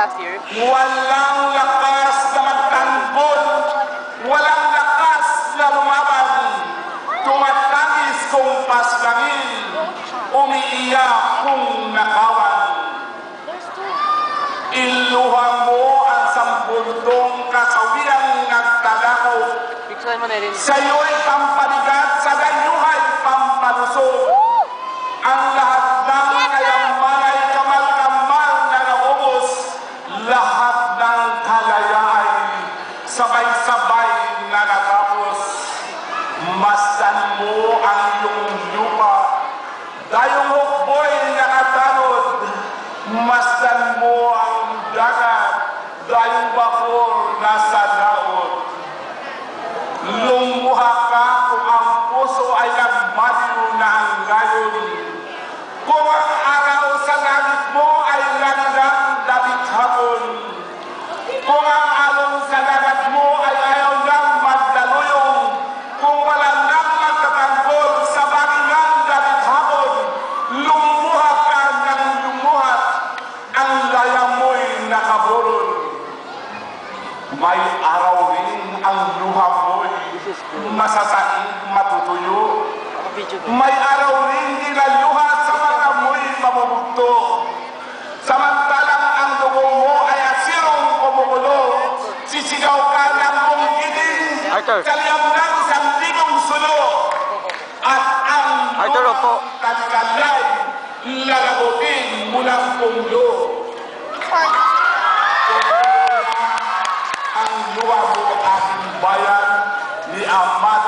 last year. Walang lakas na magtanggol. Walang lakas na lumaban. Tumatangis kung paslangin. Umiiyak kung nakawan. Iluhan mo ang sambuntong kasawiang nagtalaw. Picturean mo na rin. Sa'yo'y pampaligat, sa dayuhay pampalusog. Sabay-sabay na natapos. Masdan mo ang iyong lupa. Dayong hukbo'y nakatanod. Masdan mo ang dagat. Dayong bakor nasa laot. Lumuha ka kung ang puso ay nagmaliw na ang ngayon. Kung ang May araw rin ang luha good. masasaing matutuyo. May araw rin nilaluha sa mga mo'y mamumugto. Samantalang ang dugo mo ay asirong kumukulo. Sisigaw ka ng bungkitin. Arthur. Kaliyam ng sandigong sulo. At ang Arthur, opo. kanikalay lalabutin mulang punglo. luar Bekasi bayar di aman